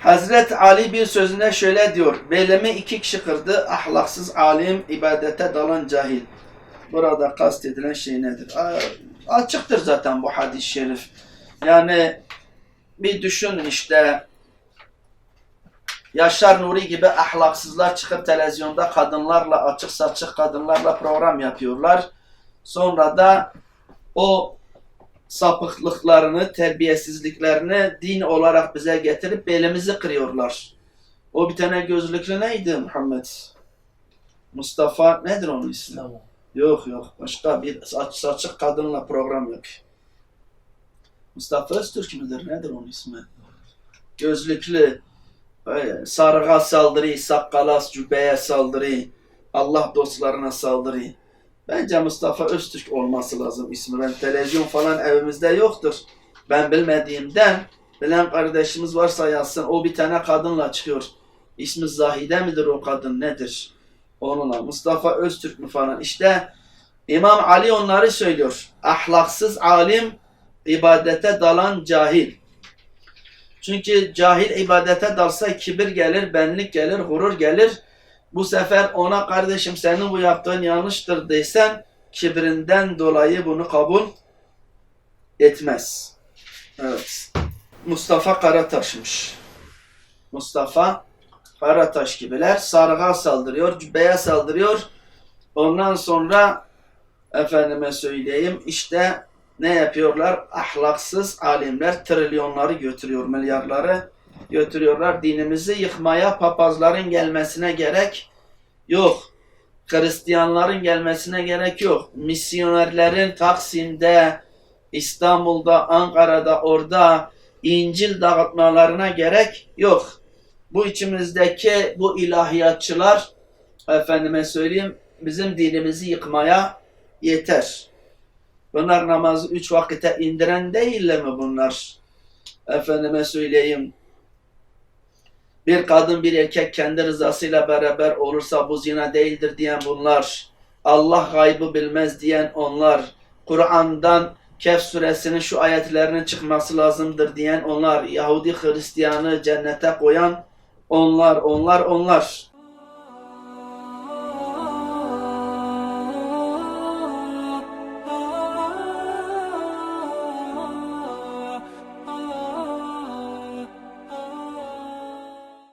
Hazret Ali bir sözünde şöyle diyor. Belimi iki kişi kırdı. Ahlaksız alim, ibadete dalan cahil. Burada kastedilen şey nedir? Açıktır zaten bu hadis-i şerif. Yani bir düşünün işte Yaşar Nuri gibi ahlaksızlar çıkıp televizyonda kadınlarla açık saçık kadınlarla program yapıyorlar. Sonra da o sapıklıklarını, terbiyesizliklerini din olarak bize getirip belimizi kırıyorlar. O bir tane gözlüklü neydi Muhammed? Mustafa nedir onun ismi? Tamam. Yok yok başka bir saç, saçık kadınla program yapıyor. Mustafa Öztürk müdür nedir onun ismi? Gözlüklü sarığa saldırı, sakkala, cübbeye saldırı, Allah dostlarına saldırı. Bence Mustafa Öztürk olması lazım ismi. Ben televizyon falan evimizde yoktur. Ben bilmediğimden bilen kardeşimiz varsa yazsın. O bir tane kadınla çıkıyor. İsmi Zahide midir o kadın nedir? Onunla Mustafa Öztürk mü falan. İşte İmam Ali onları söylüyor. Ahlaksız alim, ibadete dalan cahil. Çünkü cahil ibadete dalsa kibir gelir, benlik gelir, gurur gelir. Bu sefer ona kardeşim senin bu yaptığın yanlıştır desen kibrinden dolayı bunu kabul etmez. Evet. Mustafa Karataş'mış. Mustafa Karataş gibiler sarığa saldırıyor, cübbeye saldırıyor. Ondan sonra efendime söyleyeyim işte ne yapıyorlar? Ahlaksız alimler trilyonları götürüyor, milyarları götürüyorlar. Dinimizi yıkmaya papazların gelmesine gerek yok. Hristiyanların gelmesine gerek yok. Misyonerlerin Taksim'de, İstanbul'da, Ankara'da, orada İncil dağıtmalarına gerek yok. Bu içimizdeki bu ilahiyatçılar efendime söyleyeyim bizim dinimizi yıkmaya yeter. Bunlar namazı üç vakite indiren değiller mi bunlar? Efendime söyleyeyim. Bir kadın bir erkek kendi rızasıyla beraber olursa bu zina değildir diyen bunlar. Allah gaybı bilmez diyen onlar. Kur'an'dan Kehf suresinin şu ayetlerinin çıkması lazımdır diyen onlar. Yahudi Hristiyanı cennete koyan onlar, onlar, onlar.